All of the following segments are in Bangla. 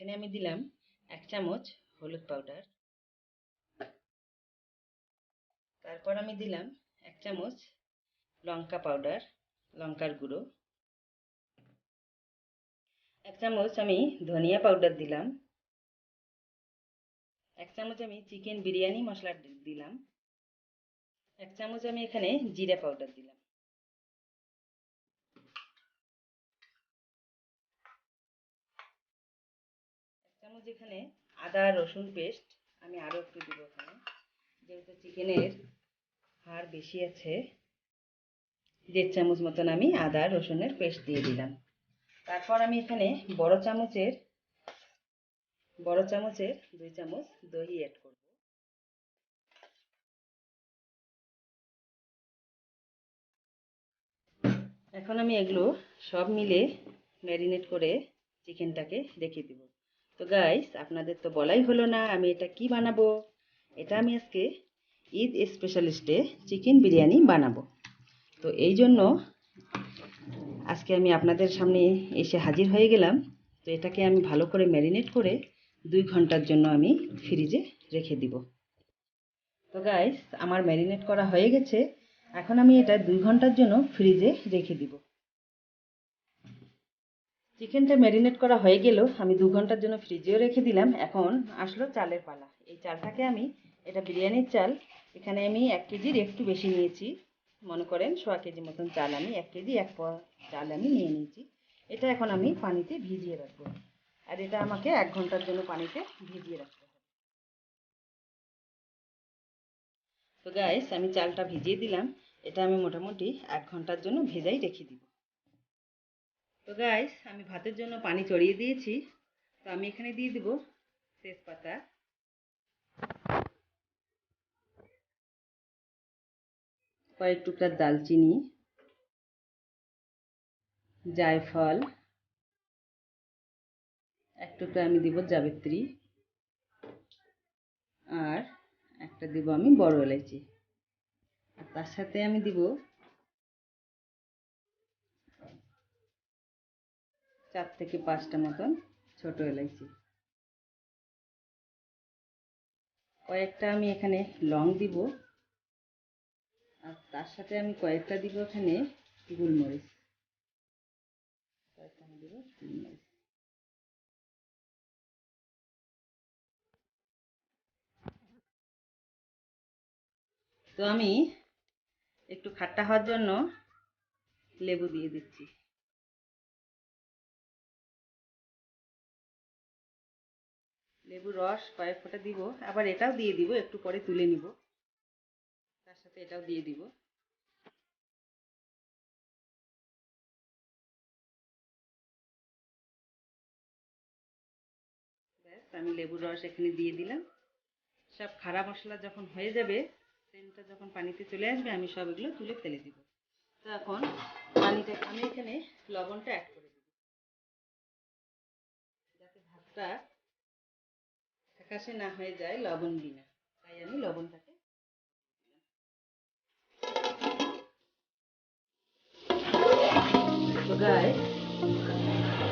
এখানে আমি দিলাম এক চামচ হলুদ পাউডার তারপর আমি দিলাম এক চামচ লঙ্কা পাউডার লঙ্কার গুঁড়ো। এক চামচ আমি ধনিয়া পাউডার দিলাম। এক চামচ আমি চিকেন বিরিয়ানি মশলা দিলাম। এক চামচ আমি এখানে জিরা পাউডার দিলাম। এখানে আদা, রসুন পেস্ট আমি আরও একটু দিব এখানে। যেহেতু চিকেনের হাড় বেশি আছে, দেড় চামচ মতন আমি আদা, রসুনের পেস্ট দিয়ে দিলাম। তারপর আমি এখানে বড় চামচের বড় চামচের দুই চামচ দই অ্যাড করব। এখন আমি এগুলো সব মিলে ম্যারিনেট করে চিকেনটাকে রেখে দিব। তো গাইস আপনাদের তো বলাই হলো না আমি এটা কি বানাবো? এটা আমি আজকে ঈদ স্পেশালিস্টে চিকেন বিরিয়ানি বানাবো। তো এই জন্য আজকে আমি আপনাদের সামনে এসে হাজির হয়ে গেলাম। তো এটাকে আমি ভালো করে ম্যারিনেট করে দুই ঘণ্টার জন্য আমি ফ্রিজে রেখে দিব। তো গাইস আমার ম্যারিনেট করা হয়ে গেছে। এখন আমি এটা দুই ঘণ্টার জন্য ফ্রিজে রেখে দিব। চিকেনটা ম্যারিনেট করা হয়ে গেল আমি দু ঘণ্টার জন্য ফ্রিজেও রেখে দিলাম। এখন আসলো চালের পালা। এই চালটাকে আমি, এটা বিরিয়ানির চাল, এখানে আমি এক কেজির একটু বেশি নিয়েছি। মনে করেন সোয়া কেজি মতন চাল আমি, এক কেজি, এক পোয়া চাল আমি নিয়ে নিয়েছি। এটা এখন আমি পানিতে ভিজিয়ে রাখব। আর এটা আমাকে এক ঘণ্টার জন্য পানিতে ভিজিয়ে রাখতে হবে। তো গাইস আমি চালটা ভিজিয়ে দিলাম। এটা আমি মোটামুটি এক ঘণ্টার জন্য ভেজাই রেখে দিব। তো গাইস আমি ভাতের জন্য পানি চড়িয়ে দিয়েছি। তো আমি এখানে দিয়ে দিব তেজপাতা। কয়েক টুকরা দালচিনি। জায়ফল। এক টুকরা আমি দিব জাবিত্রী। আর একটা দিব আমি বড় এলাচি আর তার সাথে আমি দিব চার থেকে পাঁচটা মতন ছোট এলাচি কয়েকটা আমি এখানে লং দিব, আর তার সাথে আমি কয়েকটা দিব এখানে গোলমরিচ। তো আমি একটু খাট্টা হওয়ার জন্য লেবু দিয়ে দিচ্ছি। লেবুর রস কয়েক ফোঁটা দিব। আবার এটাও দিয়ে দিব, একটু পরে তুলে নিব। তার সাথে এটাও দিয়ে দিব। ব্যাস, আমি লেবুর রস এখানে দিয়ে দিলাম। সব খাড়া মশলা যখন হয়ে যাবে, সেন্টটা যখন পানিতে চলে আসবে, আমি সব এগুলো তুলে ফেলে দিব। তো এখন পানিটা, আমি এখানে লবণটা অ্যাড করে দিব। যাতে ভাতটা ফ্যাকাশে না হয়ে যায় লবণ বিনা। তাই আমি লবণটাকে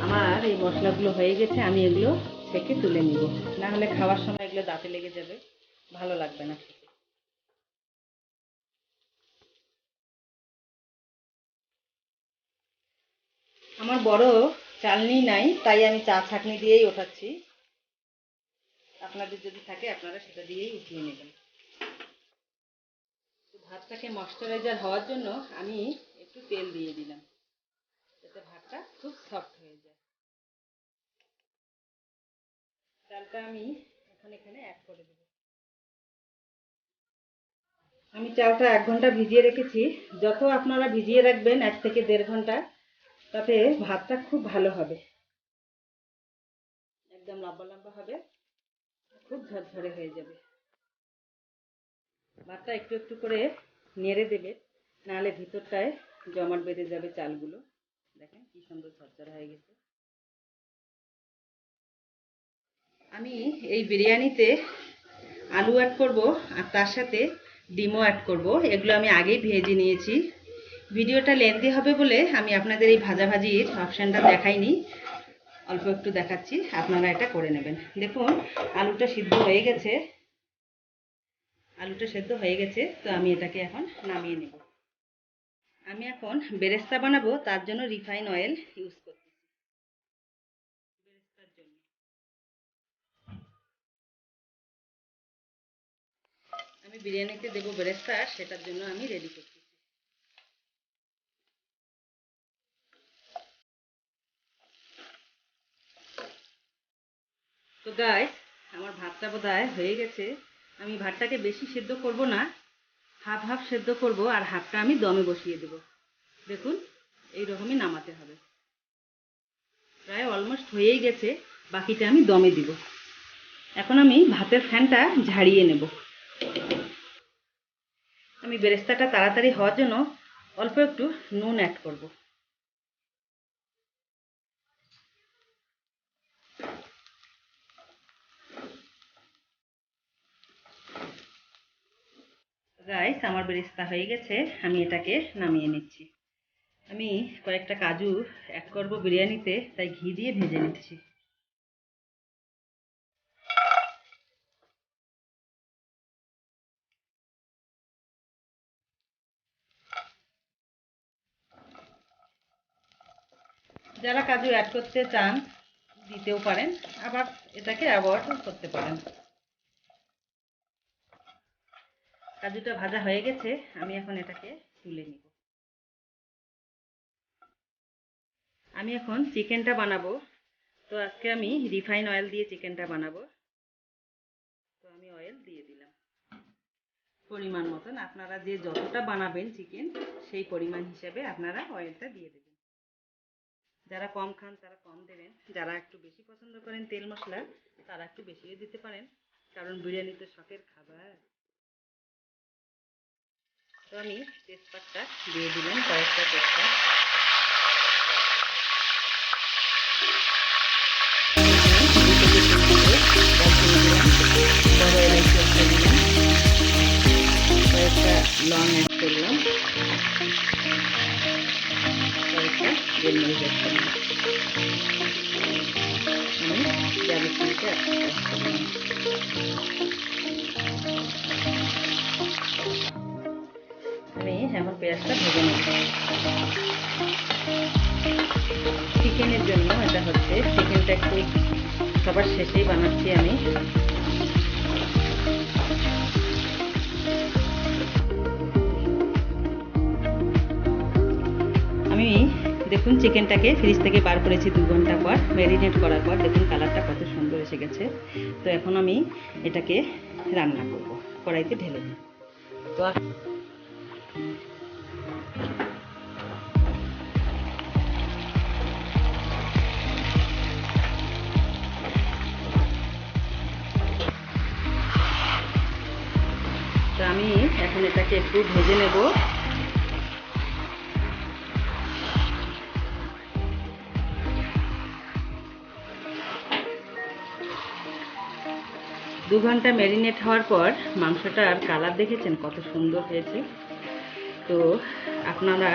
আমার এই মশলাগুলো হয়ে গেছে, আমি এগুলো থেকে তুলে নিব। না হলে খাওয়ার সময় এগুলো দাঁতে লেগে যাবে, ভালো লাগবে না আমার বড় চালনি নাই, তাই আমি চা ছাঁকনি দিয়েই ওঠাচ্ছি। আপনাদের যদি থাকে, আপনারা সেটা দিয়েই উঠিয়ে নেবেন। ভাতটাকে ময়শ্চারাইজার হওয়ার জন্য আমি একটু তেল দিয়ে দিলাম, যাতে ভাতটা খুব সফট হয়ে যায়। চালটা আমি এখন এখানে অ্যাড করে দেব। আমি চালটা এক ঘণ্টা ভিজিয়ে রেখেছি। যত আপনারা ভিজিয়ে রাখবেন এক থেকে দেড় ঘণ্টা, তাতে ভাতটা খুব ভালো হবে। একদম লম্বা লম্বা হবে। খুব ঝরঝরে হয়ে যাবে। ভাতটা একটু একটু করে নেড়ে দেবে, নাহলে ভিতরটায় জমাট বেঁধে যাবে চালগুলো। দেখেন কি সুন্দর ঝরঝরে হয়ে গেছে। আমি এই বিরিয়ানিতে আলু অ্যাড করব আর তার সাথে ডিমও অ্যাড করব। এগুলো আমি আগেই ভেজে নিয়েছি। ভিডিওটা লেন্দি হবে বলে আমি আপনাদের এই ভাজাভাজির অপশানটা দেখাইনি। অল্প একটু দেখাচ্ছি, আপনারা এটা করে নেবেন। দেখুন, আলুটা সিদ্ধ হয়ে গেছে। আলুটা সেদ্ধ হয়ে গেছে, তো আমি এটাকে এখন নামিয়ে নেব। আমি এখন বেরেস্তা বানাবো, তার জন্য রিফাইন অয়েল ইউজ করতেছি আমি বিরিয়ানিতে দেবো বেরেস্তা, সেটার জন্য আমি রেডি করতেছি তো গাইস আমার ভাতটা বোধহয় হয়ে গেছে। আমি ভাতটাকে বেশি সেদ্ধ করব না হাফ হাফ সেদ্ধ করব আর হাফটা আমি দমে বসিয়ে দেব। দেখুন এই রকমই নামাতে হবে। প্রায় অলমোস্ট হয়েই গেছে, বাকিটা আমি দমে দিব। এখন আমি ভাতের ফ্যানটা ঝাড়িয়ে নেব। আমি বেরেস্তাটা তাড়াতাড়ি হওয়ার জন্য অল্প একটু নুন অ্যাড করব। গাইস আমার বেরেস্তা হয়ে গেছে, আমি এটাকে নামিয়ে নিচ্ছি। আমি কয়েকটা কাজু অ্যাড করব বিরিয়ানিতে, তাই ঘি দিয়ে ভেজে নিচ্ছি। যারা কাজু অ্যাড করতে চান, দিতেও পারেন। আবার এটাকে অ্যাভয়েডও করতে পারেন। কাজুটা ভাজা হয়ে গেছে, আমি এখন এটাকে তুলে নিব। আমি এখন চিকেনটা বানাবো। তো আজকে আমি রিফাইন অয়েল দিয়ে চিকেনটা বানাবো। তো আমি অয়েল দিয়ে দিলাম। পরিমাণ মতন আপনারা যে যতটা বানাবেন চিকেন, সেই পরিমাণ হিসেবে আপনারা অয়েলটা দিয়ে দেবেন। যারা কম খান, তারা কম দেবেন। যারা একটু বেশি পছন্দ করেন তেল মশলা, তারা একটু বেশিও দিতে পারেন। কারণ বিরিয়ানি তো শখের খাবার। আমি তেজপাতটা দিয়ে দিলাম কয়েকটা তেজপাত কয়েকটা লং অ্যাড করলাম কয়েকটা গোলমরিচ অ্যাড করলাম আমি জাবিত্রিটা অ্যাড করলাম আমি এখন পেঁয়াজটা ভেজে নেব চিকেনের জন্য এটা হচ্ছে চিকেনটা একটু সবার শেষেই বানাচ্ছি আমি। আমি দেখুন চিকেনটাকে ফ্রিজ থেকে বার করেছি দু ঘণ্টা পর ম্যারিনেট করার পর। দেখুন কালারটা কত সুন্দর এসে গেছে। তো এখন আমি এটাকে রান্না করব, কড়াইতে ঢেলে দিই। তো আমি এখন এটাকে একটু ভেজে নেব। দু ঘণ্টা ম্যারিনেট হওয়ার পর মাংসটার কালার দেখেছেন কত সুন্দর হয়েছে? তো আপনারা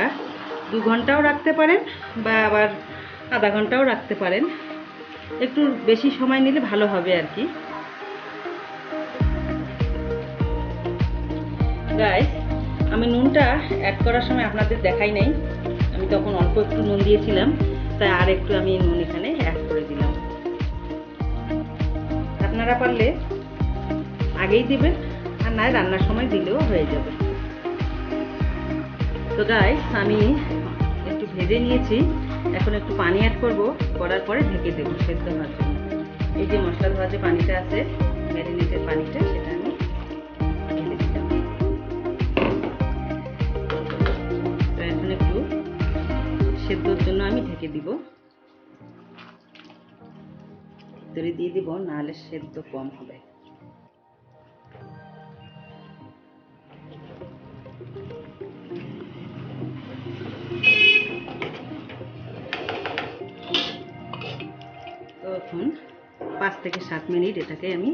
দু ঘন্টাও রাখতে পারেন বা আবার আধা ঘন্টাও রাখতে পারেন। একটু বেশি সময় নিলে ভালো হবে আর কি। গাইস আমি নুনটা অ্যাড করার সময় আপনাদের দেখাই নাই। আমি তখন অল্প একটু নুন দিয়েছিলাম, তাই আর একটু আমি নুন এখানে অ্যাড করে দিলাম। আপনারা পারলে আগেই দিবেন, আর নয় রান্নার সময় দিলেও হয়ে যাবে। তো গাইস আমি একটু ভেজে নিয়েছি। এখন একটু পানি অ্যাড করব, করার পরে ঢেকে দেবো সেদ্ধ হওয়ার জন্য। এই যে মশলা ধোয়া যে পানিটা আছে ম্যারিনেটের পানিটা, সেটা সেদ্ধর জন্য আমি ঢেকে দিব। ভিতরে দিয়ে দিব, নাহলে সেদ্ধ কম হবে। তো এখন পাঁচ থেকে সাত মিনিট এটাকে আমি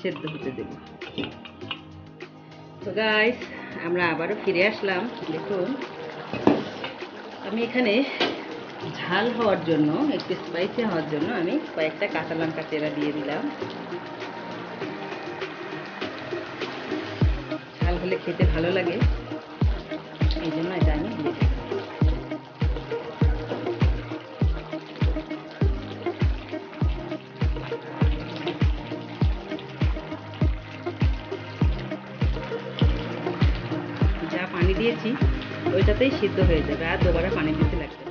সেদ্ধ হতে দেব। তো গাইস আমরা আবারও ফিরে আসলাম। দেখুন আমি এখানে ঝাল হওয়ার জন্য, একটু স্পাইসি হওয়ার জন্য আমি কয়েকটা কাঁচা লঙ্কা চেরা দিয়ে দিলাম। ঝাল হলে খেতে ভালো লাগে। এই জন্য ওইটাতেই সিদ্ধ হয়ে যাবে আর দুবারা পানি দিতে লাগবে।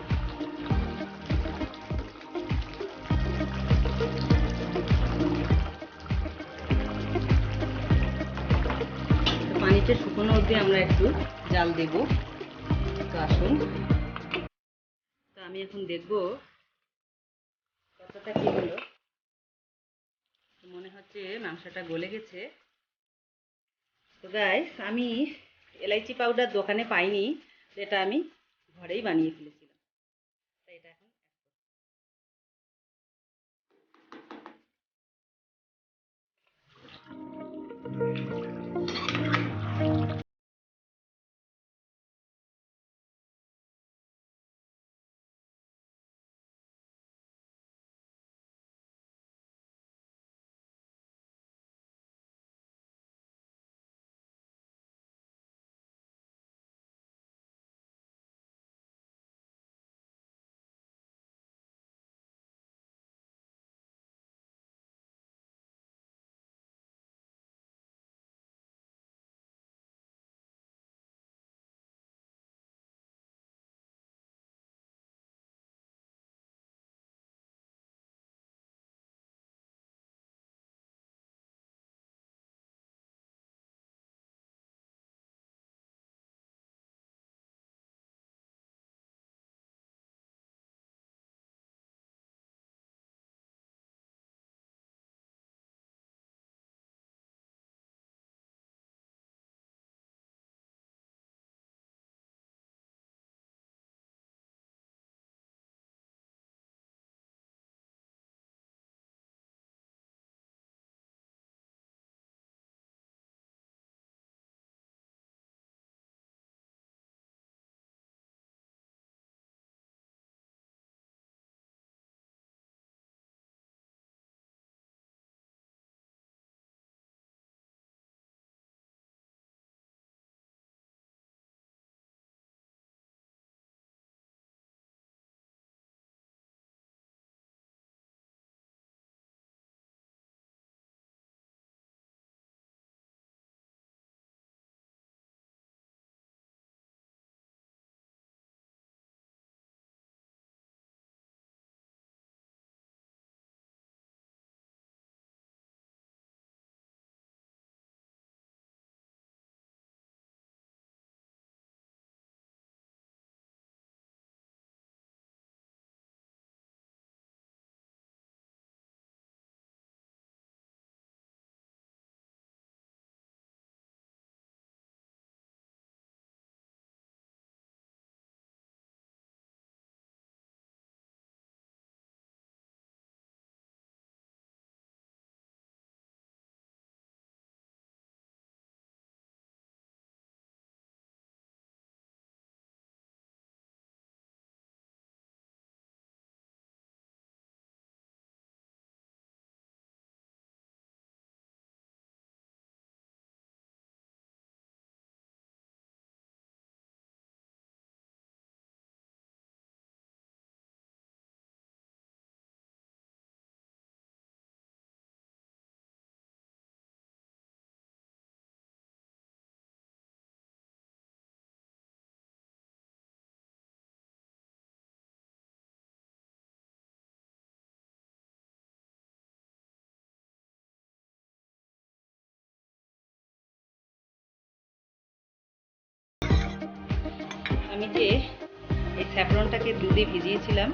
পানিটা শুকনো অবধি আমরা একটু জাল দেব। তো আসুন। তো আমি এখন দেখব কতটা কি হলো। মনে হচ্ছে মাংসটা গলে গেছে। তো গাইস আমি এলাইচি পাউডার দোকানে পাইনি। যেটা আমি ঘরেই বানিয়ে ফেলেছিলাম আমি যে এই স্যাফরনটাকে দুধে ভিজিয়েছিলাম,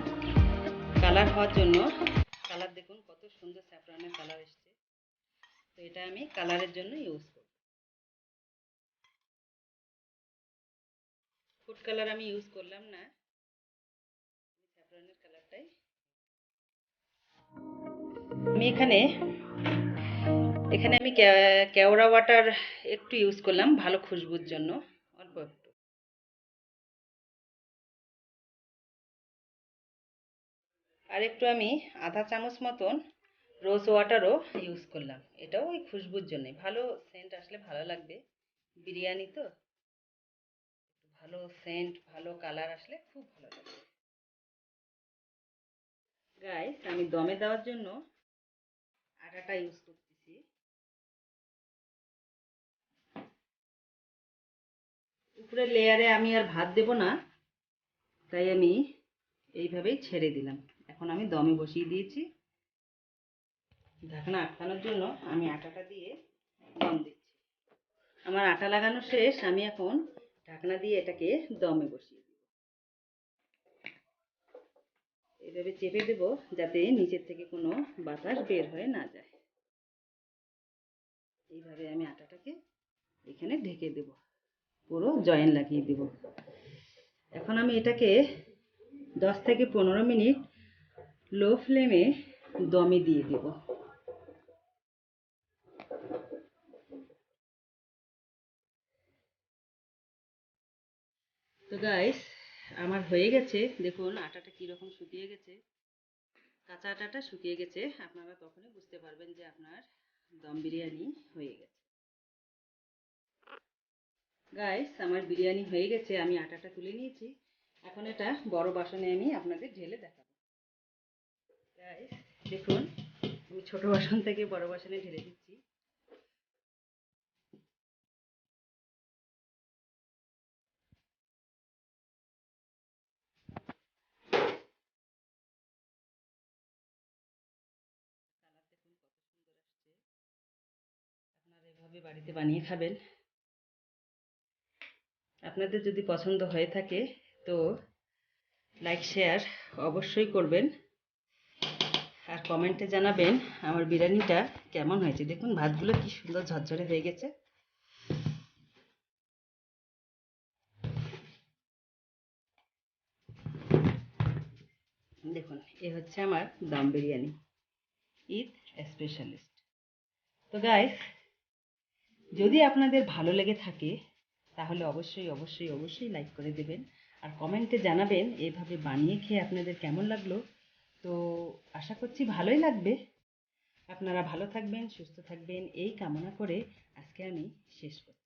কালার হওয়ার জন্য। কালার দেখুন, কত সুন্দর স্যাফরনের কালার এসছে। তো এটা আমি কালারের জন্য ইউজ করব। ফুড কালার আমি ইউজ করলাম না। স্যাফরনের কালারটাই আমি এখানে এখানে আমি কেওড়া ওয়াটার একটু ইউজ করলাম, ভালো খুশবুর জন্য। আর একটু আমি আধা চামচ মতন রোজ ওয়াটারও ইউজ করলাম। এটাও ওই খুশবুর জন্যে। ভালো সেন্ট আসলে ভালো লাগবে। বিরিয়ানি তো। ভালো সেন্ট ভালো কালার আসলে খুব ভালো লাগবে গাইস আমি দমে দেওয়ার জন্য আটাটা ইউজ করতেছি। উপরের লেয়ারে আমি আর ভাত দেব না, তাই আমি এইভাবেই ছেড়ে দিলাম। এখন আমি দমে বসিয়ে দিয়েছি। ঢাকনা আটকানোর জন্য আমি আটাটা দিয়ে দম দিচ্ছি। আমার আটা লাগানো শেষ, আমি এখন ঢাকনা দিয়ে এটাকে দমে বসিয়ে দেব। এভাবে চেপে দেব যাতে নিচের থেকে কোনো বাতাস বের হয়ে না যায়। এইভাবে আমি আটাটাকে এখানে ঢেকে দেব। পুরো জয়েন লাগিয়ে দেব। এখন আমি এটাকে দশ থেকে পনেরো মিনিট লো ফ্লেমে দমে দিয়ে দেব। তো গাইস আমার হয়ে গেছে। দেখুন, আটাটা কীরকম শুকিয়ে গেছে। কাঁচা আটাটা শুকিয়ে গেছে। আপনারা তখনই বুঝতে পারবেন যে আপনার দম বিরিয়ানি হয়ে গেছে। গাইস আমার বিরিয়ানি হয়ে গেছে। আমি আটাটা তুলে নিয়েছি। এখন এটা বড় বাসনে আমি আপনাদের ঢেলে দেখাবো। দেখুন, আমি ছোট বাসন থেকে বড় বাসনে ঢেলে দিচ্ছি। এভাবে বাড়িতে বানিয়ে খাবেন। আপনাদের যদি পছন্দ হয়ে থাকে, তো লাইক শেয়ার অবশ্যই করবেন। আর কমেন্টে জানাবেন আমার বিরিয়ানিটা কেমন হয়েছে। দেখুন, ভাতগুলো কি সুন্দর ঝরঝরে হয়ে গেছে। দেখুন, এ হচ্ছে আমার দম বিরিয়ানি। ঈদ স্পেশালিস্ট তো গাইস যদি আপনাদের ভালো লেগে থাকে, তাহলে অবশ্যই অবশ্যই অবশ্যই লাইক করে দেবেন। আর কমেন্টে জানাবেন, এভাবে বানিয়ে খেয়ে আপনাদের কেমন লাগল? তো আশা করছি ভালোই লাগবে। আপনারা ভালো থাকবেন, সুস্থ থাকবেন, এই কামনা করে আজকে আমি শেষ করছি।